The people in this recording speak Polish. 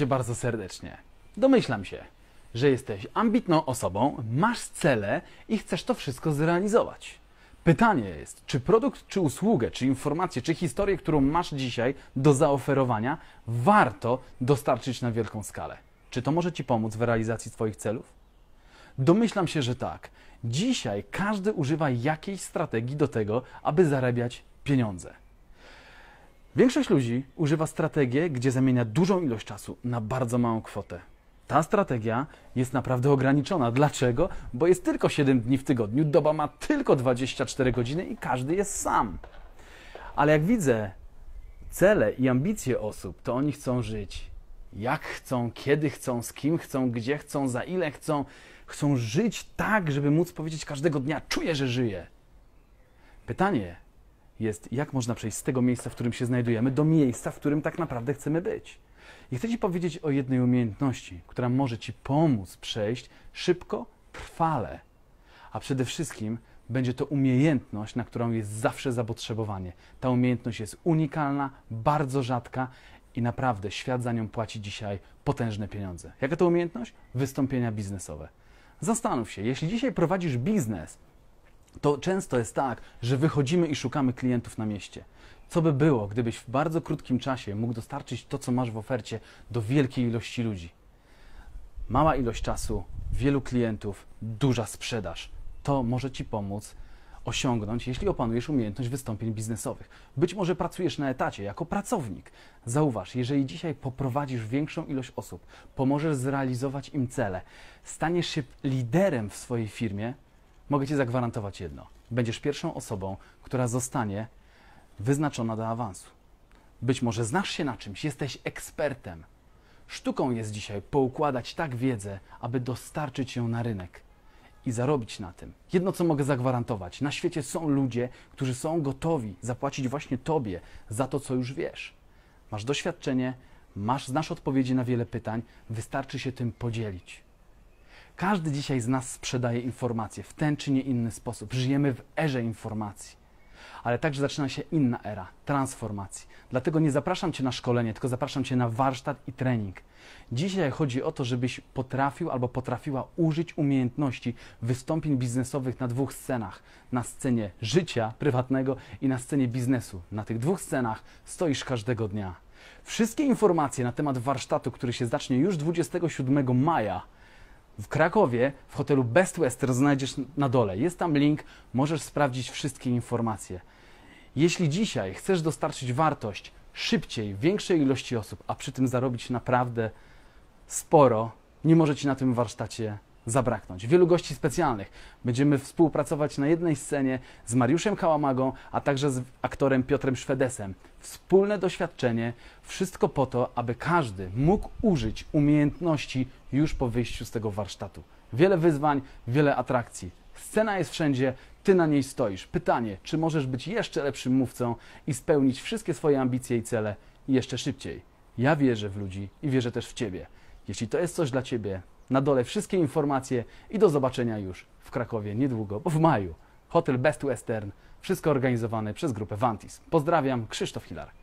Cię bardzo serdecznie. Domyślam się, że jesteś ambitną osobą, masz cele i chcesz to wszystko zrealizować. Pytanie jest, czy produkt, czy usługę, czy informację, czy historię, którą masz dzisiaj do zaoferowania, warto dostarczyć na wielką skalę? Czy to może Ci pomóc w realizacji Twoich celów? Domyślam się, że tak. Dzisiaj każdy używa jakiejś strategii do tego, aby zarabiać pieniądze. Większość ludzi używa strategię, gdzie zamienia dużą ilość czasu na bardzo małą kwotę. Ta strategia jest naprawdę ograniczona. Dlaczego? Bo jest tylko 7 dni w tygodniu, doba ma tylko 24 godziny i każdy jest sam. Ale jak widzę cele i ambicje osób, to oni chcą żyć jak chcą, kiedy chcą, z kim chcą, gdzie chcą, za ile chcą. Chcą żyć tak, żeby móc powiedzieć każdego dnia: czuję, że żyję. Pytanie jest, jak można przejść z tego miejsca, w którym się znajdujemy, do miejsca, w którym tak naprawdę chcemy być. I chcę Ci powiedzieć o jednej umiejętności, która może Ci pomóc przejść szybko, trwale, a przede wszystkim będzie to umiejętność, na którą jest zawsze zapotrzebowanie. Ta umiejętność jest unikalna, bardzo rzadka i naprawdę świat za nią płaci dzisiaj potężne pieniądze. Jaka to umiejętność? Wystąpienia biznesowe. Zastanów się, jeśli dzisiaj prowadzisz biznes, to często jest tak, że wychodzimy i szukamy klientów na mieście. Co by było, gdybyś w bardzo krótkim czasie mógł dostarczyć to, co masz w ofercie, do wielkiej ilości ludzi? Mała ilość czasu, wielu klientów, duża sprzedaż. To może Ci pomóc osiągnąć, jeśli opanujesz umiejętność wystąpień biznesowych. Być może pracujesz na etacie jako pracownik. Zauważ, jeżeli dzisiaj poprowadzisz większą ilość osób, pomożesz zrealizować im cele, staniesz się liderem w swojej firmie, mogę Ci zagwarantować jedno. Będziesz pierwszą osobą, która zostanie wyznaczona do awansu. Być może znasz się na czymś, jesteś ekspertem. Sztuką jest dzisiaj poukładać tak wiedzę, aby dostarczyć ją na rynek i zarobić na tym. Jedno, co mogę zagwarantować: na świecie są ludzie, którzy są gotowi zapłacić właśnie Tobie za to, co już wiesz. Masz doświadczenie, masz, znasz odpowiedzi na wiele pytań, wystarczy się tym podzielić. Każdy dzisiaj z nas sprzedaje informacje w ten czy nie inny sposób. Żyjemy w erze informacji ale także zaczyna się inna era transformacji. Dlatego nie zapraszam Cię na szkolenie, tylko zapraszam Cię na warsztat i trening. Dzisiaj chodzi o to, żebyś potrafił albo potrafiła użyć umiejętności wystąpień biznesowych na dwóch scenach: na scenie życia prywatnego i na scenie biznesu. Na tych dwóch scenach stoisz każdego dnia. Wszystkie informacje na temat warsztatu, który się zacznie już 27 maja, w Krakowie w hotelu Best Western znajdziesz na dole. Jest tam link, możesz sprawdzić wszystkie informacje. Jeśli dzisiaj chcesz dostarczyć wartość szybciej, większej ilości osób, a przy tym zarobić naprawdę sporo, nie może Ci na tym warsztacie zabraknąć. Wielu gości specjalnych. Będziemy współpracować na jednej scenie z Mariuszem Kałamagą, a także z aktorem Piotrem Szwedesem. Wspólne doświadczenie, wszystko po to, aby każdy mógł użyć umiejętności już po wyjściu z tego warsztatu. Wiele wyzwań, wiele atrakcji. Scena jest wszędzie, ty na niej stoisz. Pytanie, czy możesz być jeszcze lepszym mówcą i spełnić wszystkie swoje ambicje i cele jeszcze szybciej? Ja wierzę w ludzi i wierzę też w Ciebie. Jeśli to jest coś dla Ciebie, na dole wszystkie informacje i do zobaczenia już w Krakowie niedługo, bo w maju. Hotel Best Western, wszystko organizowane przez grupę Vantis. Pozdrawiam, Krzysztof Hilar.